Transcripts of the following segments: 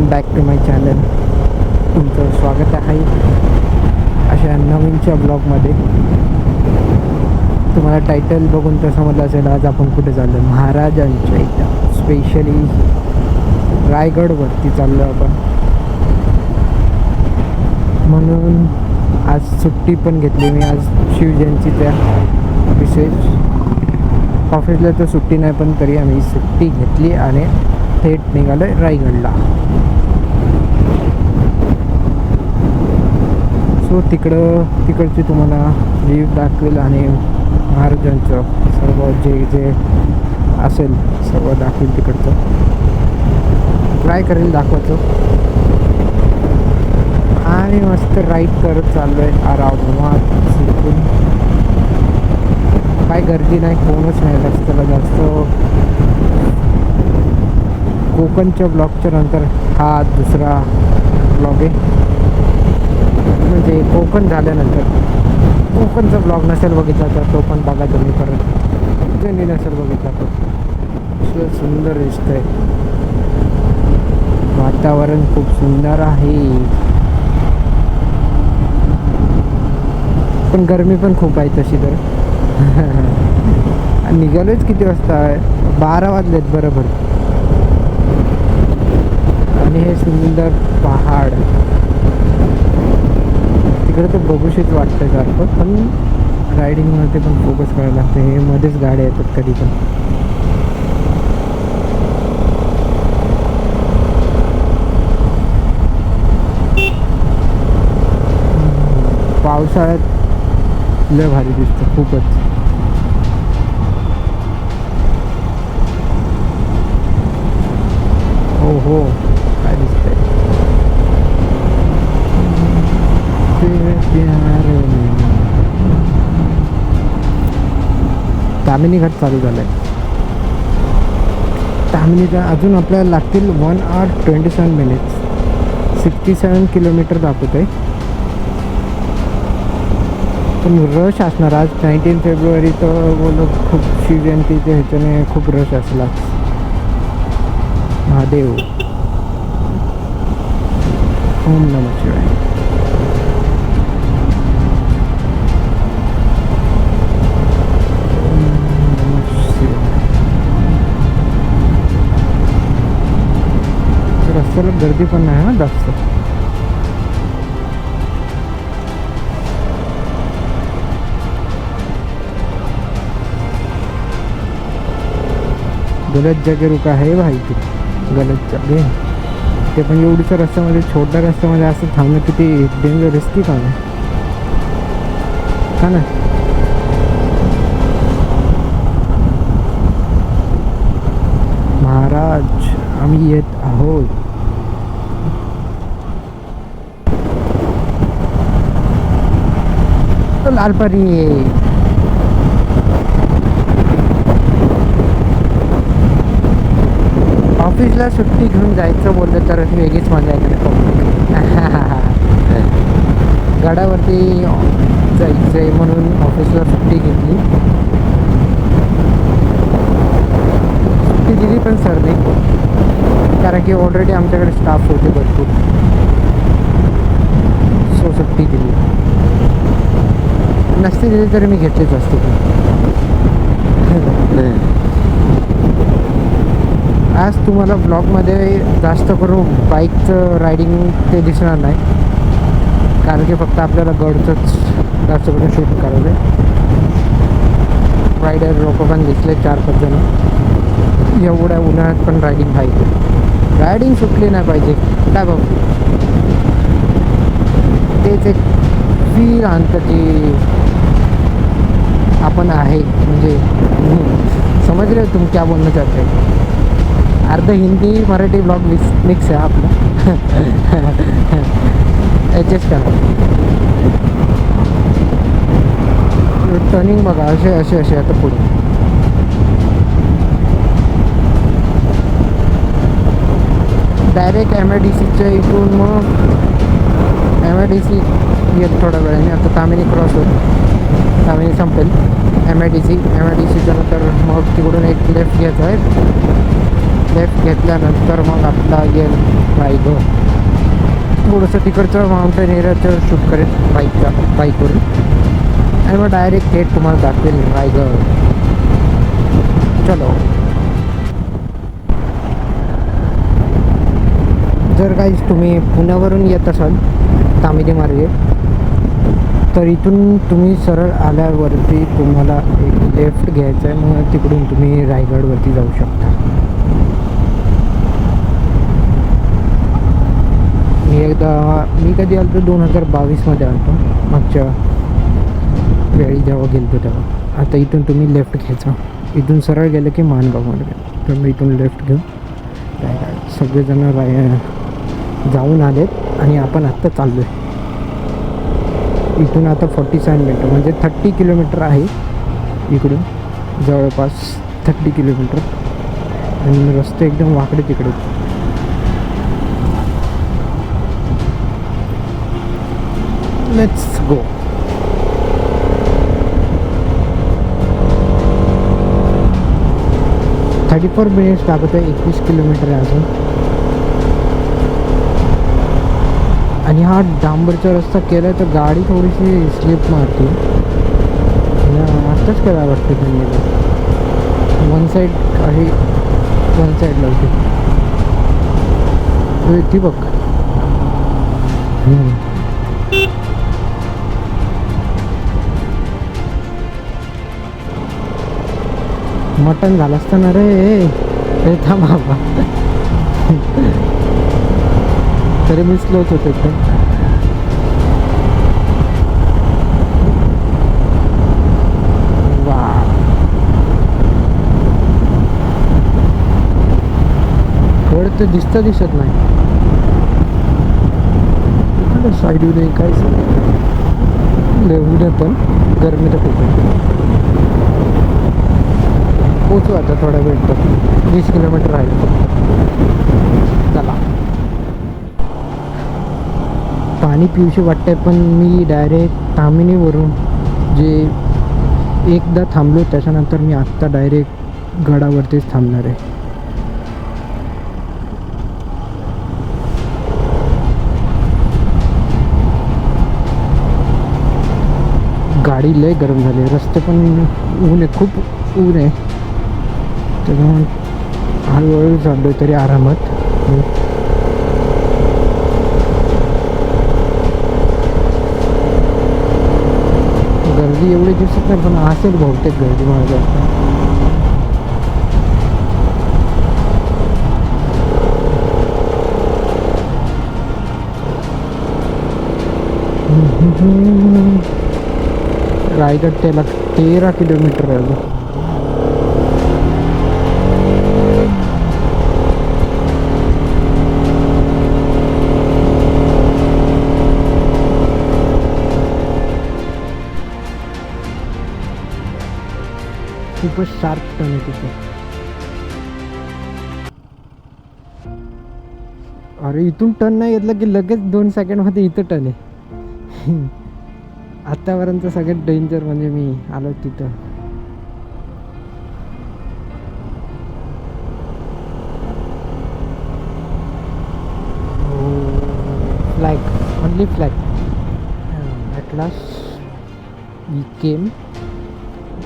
Welcome back to my channel तुमचं स्वागत आहे अशा नवीनच्या ब्लॉगमध्ये तुम्हाला टायटल बघून तर समजलं असेल आज आपण कुठे चाललो महाराजांच्या इथं. स्पेशली रायगडवरती चाललो आपण. म्हणून आज सुट्टी पण घेतली मी. आज शिवजयंतीच्या विशेष ऑफिसला तर सुट्टी नाही पण तरी आम्ही सुट्टी घेतली आणि थेट निघालो रायगडला. सो तिकडं तिकडची तुम्हाला व्ह्यू दाखवेल आणि महाराजांचं सर्व जे जे असेल सर्व दाखवेल तिकडचं. ट्राय करेल दाखवायचं. आणि मस्त राईड करत चाललो आहे आरामात शिकून. काय गर्दी नाही कोणच नाही रस्त्याला जास्त. कोकणच्या ब्लॉगच्या नंतर हा दुसरा ब्लॉग आहे. म्हणजे कोकण झाल्यानंतर. कोकणचा ब्लॉग नसेल बघितला तर तो पण बघा तुम्ही परत ज्यांनी नसेल बघितला तर सुंदर सुंदर दिसतंय. वातावरण खूप सुंदर आहे. पण गरमी पण खूप आहे तशी तर. निघालोच किती वाजता? बारा वाजलेत बरोबर. आणि हे सुंदर पहाड. तिकडे तर बघूशीच वाटतं सारखं पण रायडिंगमध्ये पण फोकस करायला लागतं. हे मध्येच गाड्या येतात कधी पण. पावसाळ्यात लय भारी दिसतं खूपच. हो. हो हो काय दिसतंय तेरे प्यार में. तामिनी घाट चालू झालाय. तामिनीचा अजून आपल्याला लागतील one hour twenty seven minutes. Sixty seven kilometre दाखवत आहे पण रश असणार. आज नाईन्टीन फेब्रुवारी तर बोल खूप शिवजयंतीच्या ह्याच्याने खूप रश असला. महादेव. ओम नम शिवाय. गर्दी पण नाही ना जास्त गलत जगह रुका है भाई तू। गलत जगह ते पण एवढीच्या रस्त्यामध्ये, छोट्या रस्त्यामध्ये असं थांबणं किती डेंजर रिस्की काम आहे हा ना? महाराज, आम्ही येत आहोत. लालपरी. ऑफिसला सुट्टी घेऊन जायचं बोललं तर वेगळीच मजा येते. गडावरती जायचं आहे म्हणून ऑफिसला सुट्टी घेतली. सुट्टी दिली पण सर्दी कारण की ऑलरेडी आमच्याकडे स्टाफ होते भरपूर. सो सुट्टी दिली. नसती दिली तरी मी घेतलीच असते. आज तुम्हाला ब्लॉगमध्ये जास्त करून बाईकचं रायडिंग ते दिसणार नाही. कारण की फक्त आपल्याला गडचंच जास्त करून शूट करायचं आहे रायडर लोक पण दिसले चार पाच जण. एवढ्या उन्हाळ्यात पण रायडिंग पाहिजे रायडिंग सुटली नाही पाहिजे. काय बाबू तेच एक फील आणतं की आपण आहे म्हणजे समजले तुम क्या बोलणं चाहते अर्ध Hindi Marathi blog mix mix आहे आपला. ॲडजस्ट करा. टर्निंग बघा असे असे असे आता पुढे. डायरेक्ट एम आय डी सीच्या इथून मग एम आय डी सी येत थोड्या वेळाने आता तामिनी क्रॉस होतो. त्यामुळे संपेल. M I D C M I D सीच्यानंतर मग तिकडून एक लेफ्ट घ्यायचा आहे लेफ्ट घेतल्यानंतर मग आपला येईल रायगड थोडंसं तिकडचं माउंटेन एरियाचं शूट करेल बाईकच्या बाईकवरून आणि मग डायरेक्ट थेट तुम्हाला दाखवेल रायगड चलो. जर काही तुम्ही पुण्यावरून येत असाल तामिली मार्गे तर इथून तुम्ही सरळ आल्यावरती तुम्हाला एक लेफ्ट घ्यायचं आहे. मग तिकडून तुम्ही रायगडवरती जाऊ शकता. मी एकदा मी कधी आलो दोन हजार बावीसमध्ये आलो मागच्या वेळी जेव्हा गेलो तेव्हा. आता इथून तुम्ही लेफ्ट घ्यायचा. इथून सरळ गेलं की मानगावमध्ये गेलं. तर मी इथून लेफ्ट घेऊ रायगड. सगळेजण राय जाऊन आलेत आणि आपण आत्ता चाललो आहे इथून आता फोर्टी सेवन मिनटं म्हणजे थर्टी किलोमीटर आहे इकडून. जवळपास थर्टी किलोमीटर आणि रस्ते एकदम वाकडे तिकडे. Let's go thirty four minutes लागत आहे एकवीस किलोमीटर आहे अजून. आणि हा डांबरचा रस्ता केला तर गाडी थोडीशी स्लिप मारते. आत्ताच करायला वाटतं त्यांनी वन साईड आहे वन साईड होती. ती बघ. मटन मटण झालं असतं ना रे. थांबा तरी मी स्लोच होतो एकदम वा. गड तर दिसतं दिसत नाही. साईड नाही. काय उद्या पण गरमी तर खूप पोचू आता थोडा वेळ तर. वीस किलोमीटर आहे. चला. पाणी पिऊशी वाटतंय पण मी डायरेक्ट तामिनीवरून जे एकदा थांबलो त्याच्यानंतर मी आत्ता डायरेक्ट गडावरतीच थांबणार आहे. गाडी लय गरम झाली रस्ते पण ऊन आहे खूप ऊन आहे. त्याच्यामुळे हळूहळू चाललो तरी आरामात. गर्दी एवढी दिसत नाही पण असेल बहुतेक गर्दी माझ्या. रायगड त्याला तेरा किलोमीटर आहे खूपच शार्प टर्न आहे तिथे. अरे इथून टर्न नाही घेतलं की लगेच दोन सेकंडमध्ये इथं टर्न आहे. आत्तापर्यंत सगळ्यात डेंजर म्हणजे मी आलो तिथं. Flag only flag at last we came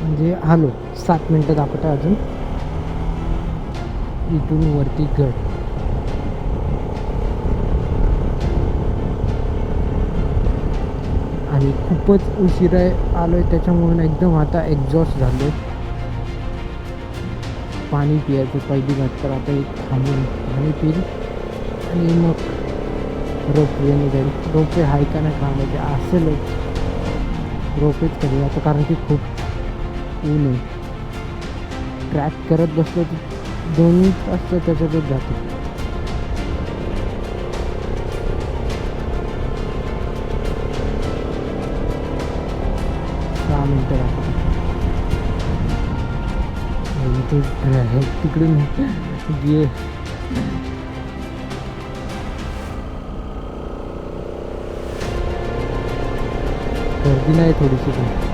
म्हणजे आलो सात मिनटं दाखवत आहे अजून. इथून वरती गड. आणि खूपच उशिरा आलो आहे त्याच्यामुळे एकदम आता एक्झॉस्ट झालो पाणी पियायचं पहिली बात तर आता एक थांबून पाणी पिईल आणि मग रोपवेने जाईल. रोपवे हाय का नाही का असेलच रोपेच करूया आता कारण की खूप ऊन आहे. ट्रॅक करत बसलो तर दोन तास त्याच्यातच जातो. सहा मिनटं लागतात तिकडून गे गर्दी नाही थोडीशी पण.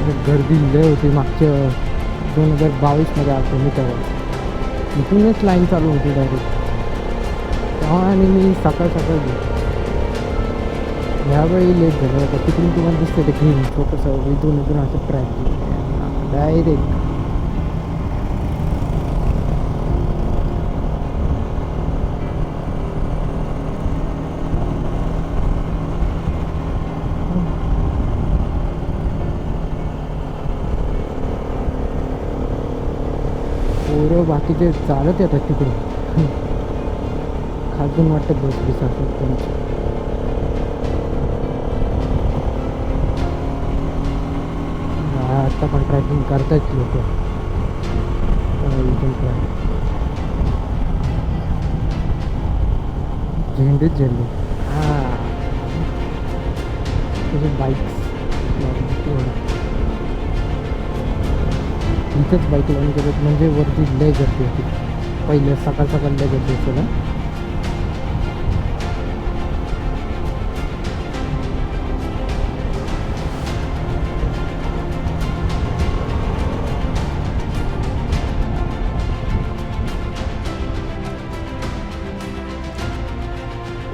म्हणजे गर्दी लय होती. मागच्या दोन हजार बावीसमध्ये आलो मी तेव्हा. इथूनच लाईन चालू होती डायरेक्ट तेव्हा आणि मी सकाळ सकाळ गेलो. ह्यावेळी लेट झालं. होतं तिकडून तुम्हाला दिसतं ते ग्रीन छोटंसं इथून इथून असं ट्रॅक डायरेक्ट बाकीचे चालत येतात तिकडे. खाजून वाटतं बस बिस असं त्यांची. हा, आता पण ट्रॅकिंग करतायत लोक. इथून ट्रॅक झेंडेच झेंडे. हा. तुझे बाईक्स इथंच बाईक लावून गेलं म्हणजे वरती लय गर्दी होती पहिलं सकाळ सकाळ लय गर्दी असेल हं.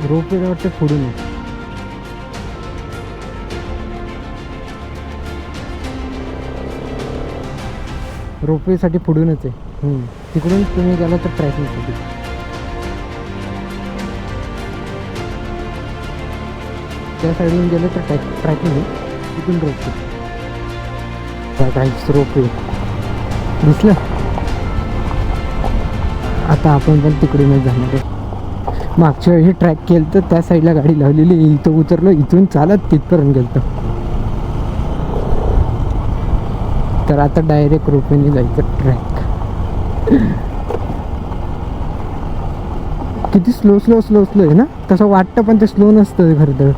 रोपवे वाटतं फोडून आहे. रोपवेसाठी पुढूनच आहे. तिकडून तुम्ही गेला तर ट्रॅकिंगसाठी त्या साईडून गेलं तर ट्रॅक ट्रॅकिंग आहे. तिथून रोपवे. काहीच रोपवे. दिसलं? आता आपण पण तिकडूनच जाणार आहे. मागच्या वेळी ट्रॅक केलं तर त्या साईडला गाडी लावलेली इथं उतरलो इथून चालत तिथपर्यंत गेलतो. तर आता डायरेक्ट रोपेने जायचं ट्रॅक. किती स्लो स्लो स्लो स्लो आहे ना? तसं वाटतं पण ते स्लो नसतं खरं तर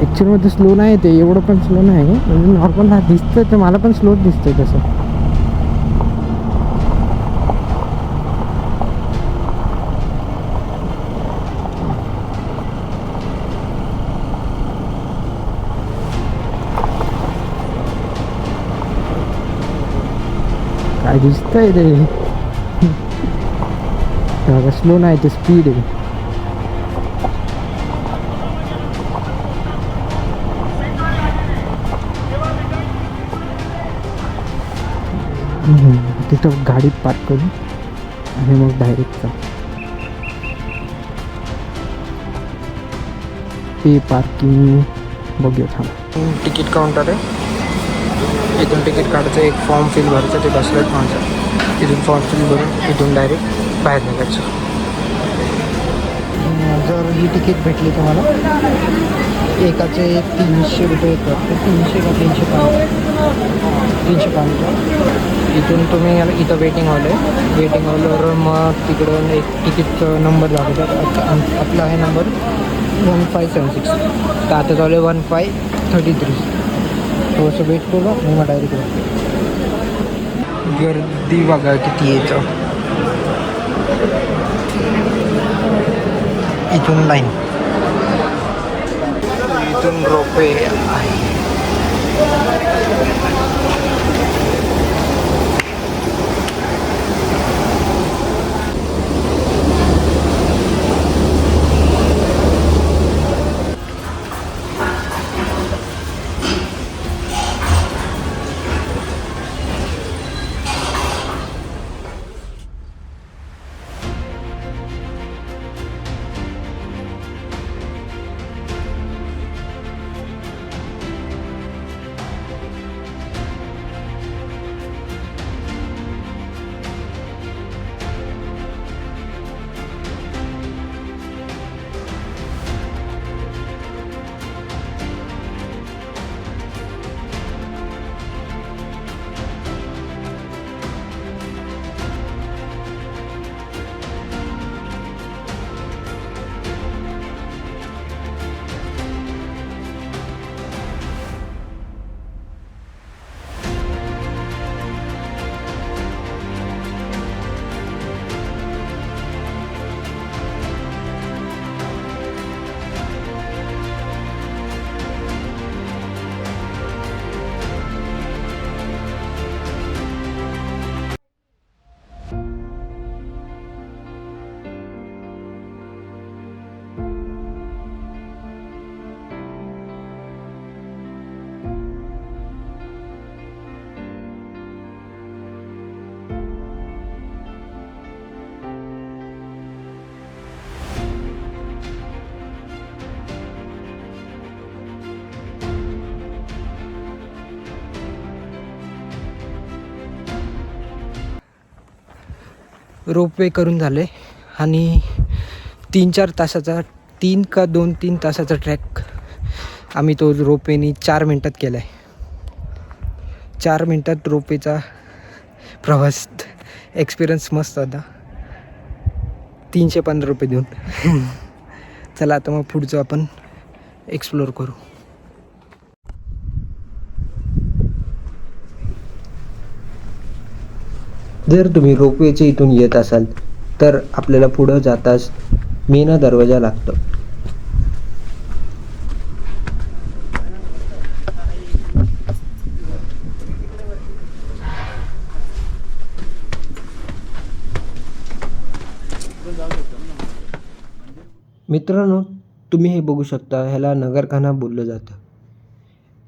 ॲक्च्युअलमध्ये स्लो नाही ते एवढं पण स्लो नाही म्हणजे नॉर्मल हा दिसतं तर मला पण स्लोच दिसतंय तसं. काय दिसतंय ते स्लो नाही ते स्पीड आहे हम्म, तिथं गाडी पार्क करू आणि मग डायरेक्ट जा पे पार्किंग बघूया थांब तिकीट काउंटर आहे इथून तिकीट काढायचं एक फॉर्म फिल भरायचं ते बसलं माणसं इथून फॉर्म फिल भरून इथून डायरेक्ट बाहेर निघायचं. जर ही तिकीट भेटली तुम्हाला एकाचे तीनशे रुपये पडते तीनशे का तीनशे पाच तीनशे पाच इथून तुम्ही इथं वेटिंग हॉल आहे. वेटिंग हॉलवर मग तिकडून एक तिकीटचा नंबर आता आपला आहे number one five seven six तर आता चालू आहे वन फाय थर्टी थ्री हो, थोडंसं वेट करू आणि मग डायरेक्ट गर्दी बघा किती येतं इथून लाईन इथून रोपे आहे. रोपवे करून झाले आणि तीन चार तासाचा तीन का दोन तीन तासाचा ट्रॅक आम्ही तो रोपवेनी चार मिनटात केला आहे चार मिनटात रोपवेचा प्रवास एक्सपिरियन्स मस्त होता. तीनशे पंधरा रुपये देऊन. चला आता मग पुढचं आपण एक्सप्लोर करू. जर तुम्ही रोपवेच्या इथून येत असाल तर आपल्याला पुढं जाताच मेना दरवाजा लागतो. मित्रांनो तुम्ही हे बघू शकता ह्याला नगरखाना बोललं जातं.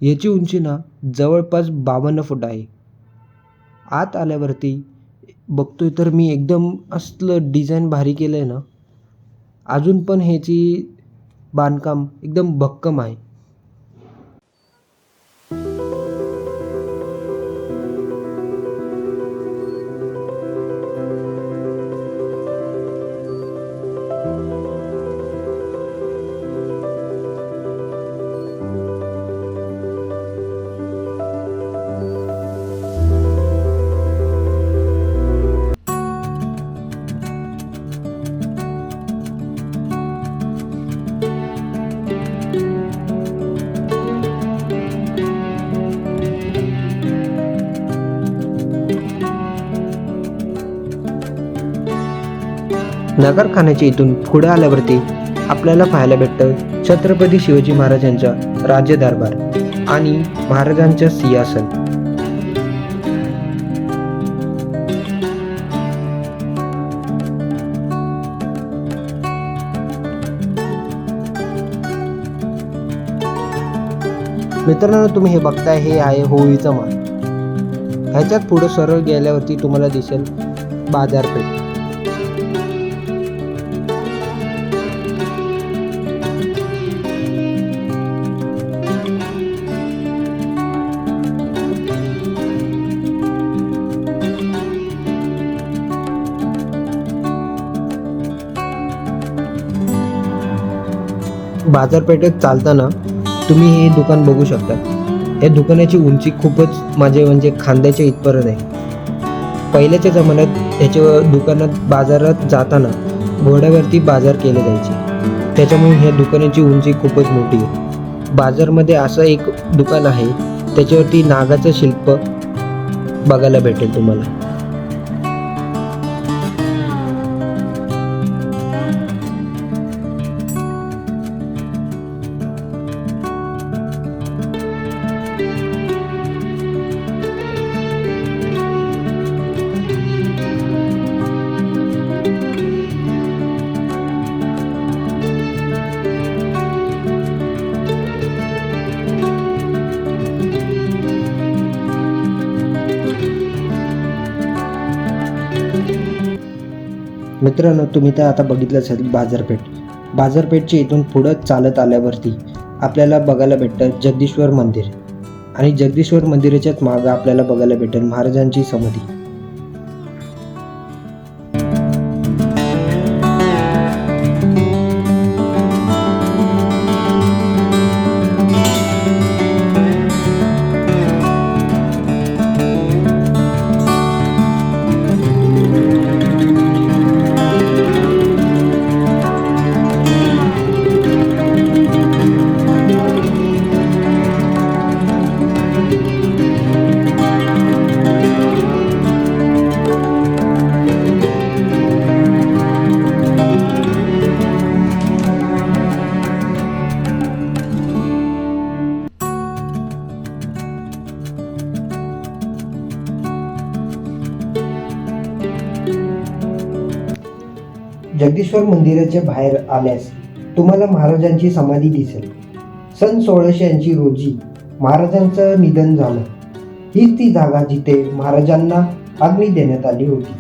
याची उंची ना जवळपास बावन्न फूट आहे. आत आल्यावरती बघतोय तर मी एकदम असलं डिझाईन भारी केलं आहे ना अजून पण ह्याची बांधकाम एकदम भक्कम आहे. नगरखान्याच्या इथून पुढे आल्यावरती आपल्याला पाहायला भेटतं छत्रपती शिवाजी महाराजांचा राज्य दरबार आणि महाराजांचं सिंहासन. मित्रांनो तुम्ही हे बघताय हे आहे होळीचं मान. ह्याच्यात पुढं सरळ गेल्यावरती तुम्हाला दिसेल बाजारपेठ. बाजारपेठेत चालताना तुम्ही हे दुकान बघू शकता. या दुकानाची उंची खूपच माझे म्हणजे खांद्याच्या इथपर्यंत आहे. पहिल्याच्या जमान्यात ह्याच्या दुकानात बाजारात जाताना घोड्यावरती बाजार केले जायचे. त्याच्यामुळे ह्या दुकानाची उंची खूपच मोठी आहे. बाजारमध्ये असं एक दुकान आहे त्याच्यावरती नागाचं शिल्प बघायला भेटेल तुम्हाला. मित्रांनो तुम्ही तर आता बघितलं असेल बाजारपेठ. बाजारपेठची इथून पुढं चालत आल्यावरती आपल्याला बघायला भेटतं जगदीश्वर मंदिर. आणि जगदीश्वर मंदिराच्याच मागं आपल्याला बघायला भेटेल महाराजांची समाधी. जगदीश्वर मंदिराच्या बाहेर आल्यास तुम्हाला महाराजांची समाधी दिसेल. सन सोळाशे ऐंशी रोजी महाराजांचं निधन झालं. हीच ती जागा जिथे महाराजांना अग्नी देण्यात आली होती.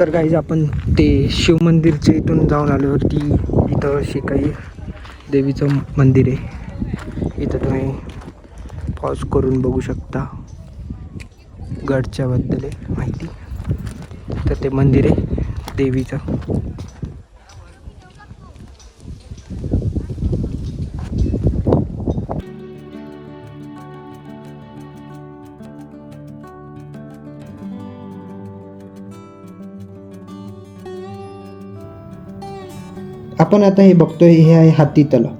तर काहीच आपण ते शिवमंदिरच्या इथून जाऊन आल्यावरती इथं अशी काही देवीचं मंदिर आहे. इथं तुम्ही पॉज करून बघू शकता. गडच्याबद्दल माहिती. तर ते मंदिर आहे देवीचं. आपण आता हे बघतोय हे आहे हत्ती तलाव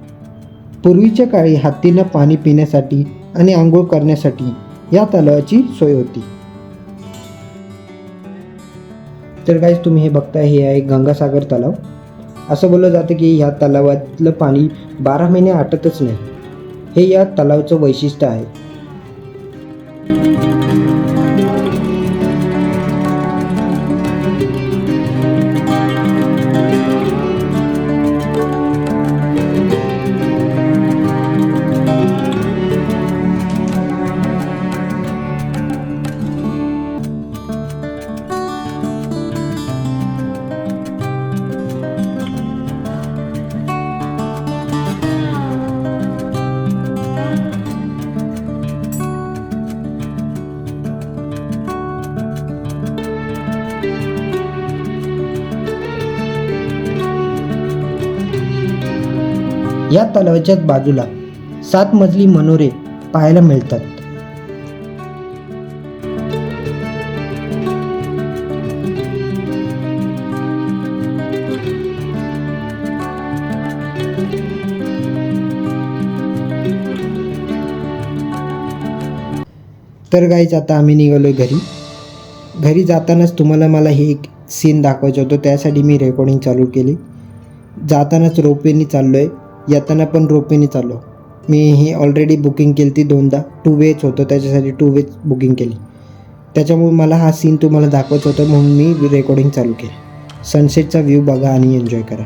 पूर्वीच्या काळी हत्तीला पाणी पिण्यासाठी आणि आंघोळ करण्यासाठी या तलावाची सोय होती. तर काय तुम्ही हे बघताय हे आहे गंगासागर तलाव. असं बोललं जातं की ह्या तलावातलं पाणी बारा महिने आटतच नाही. हे या तलावाचं वैशिष्ट्य आहे. या तलावाच्याच बाजूला सात मजली मनोरे पाहायला मिळतात. तर गाईच आता आम्ही निघालोय घरी. घरी जातानाच तुम्हाला मला हे एक सीन दाखवायचं होतं त्यासाठी मी रेकॉर्डिंग चालू केली. जातानाच रोपवेनी चाललो आहे येताना पण रोपेनी चाललो. मी ही ऑलरेडी बुकिंग केली ती दोनदा. टू वेच होतं त्याच्यासाठी टू वेच बुकिंग केली. त्याच्यामुळे मला हा सीन तुम्हाला दाखवत होता म्हणून मी रेकॉर्डिंग चालू केली. सनसेटचा व्ह्यू बघा आणि एन्जॉय करा.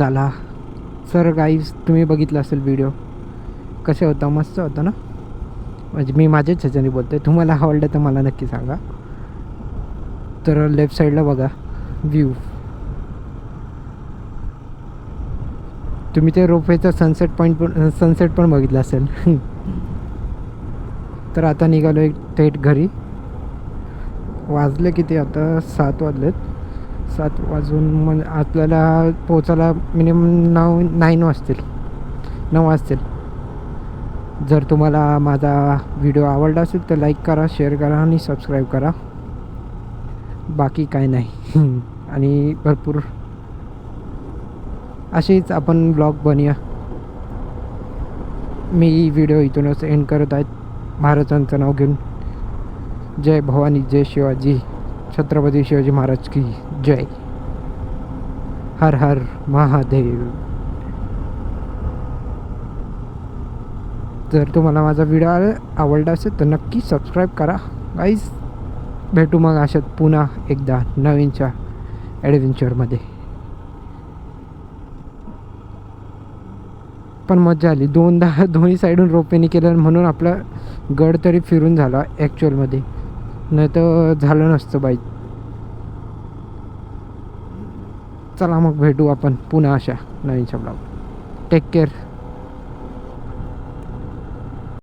चला. सर गाईज तुम्ही बघितला असेल व्हिडिओ कसे होता? मस्त होता ना? म्हणजे मी माझ्याच ह्याच्याने बोलतो आहे तुम्हाला आवडलं तर मला नक्की सांगा. तर लेफ्ट साईडला बघा. व्ह्यू तुम्ही ते रोपवेचा सनसेट पॉईंट पण सनसेट पण बघितला असेल. तर आता निघालो एक थेट घरी. वाजले किती? आता सात वाजलेत. सात वाजून मग आपल्याला पोचायला मिनिमम नऊ नाईन वाजतील. नऊ वाजतील. जर तुम्हाला माझा व्हिडिओ आवडला असेल तर लाईक करा शेअर करा आणि सबस्क्राईब करा. बाकी काय नाही. आणि भरपूर. असेच आपण ब्लॉग बनूया. मी व्हिडिओ इथूनच एंड करत आहेत महाराजांचं नाव घेऊन. जय भवानी जय शिवाजी. छत्रपती शिवाजी महाराज की. जय। हर हर महादेव। जर तुम्हाला माझा व्हिडिओ आवडला असेल तर नक्की सबस्क्राईब करा. गाईज भेटू मग अशात पुन्हा एकदा नवीनच्या ॲडव्हेंचरमध्ये पण मजा आली. दोनदा दोन्ही साईडून रोपेनी केलं म्हणून आपला गड तरी फिरून झाला ॲक्च्युअलमध्ये नाही तर झालं नसतं बाईक चला मग भेटू आपण पुन्हा अशा नवीनच्या ब्लॉग टेक केअर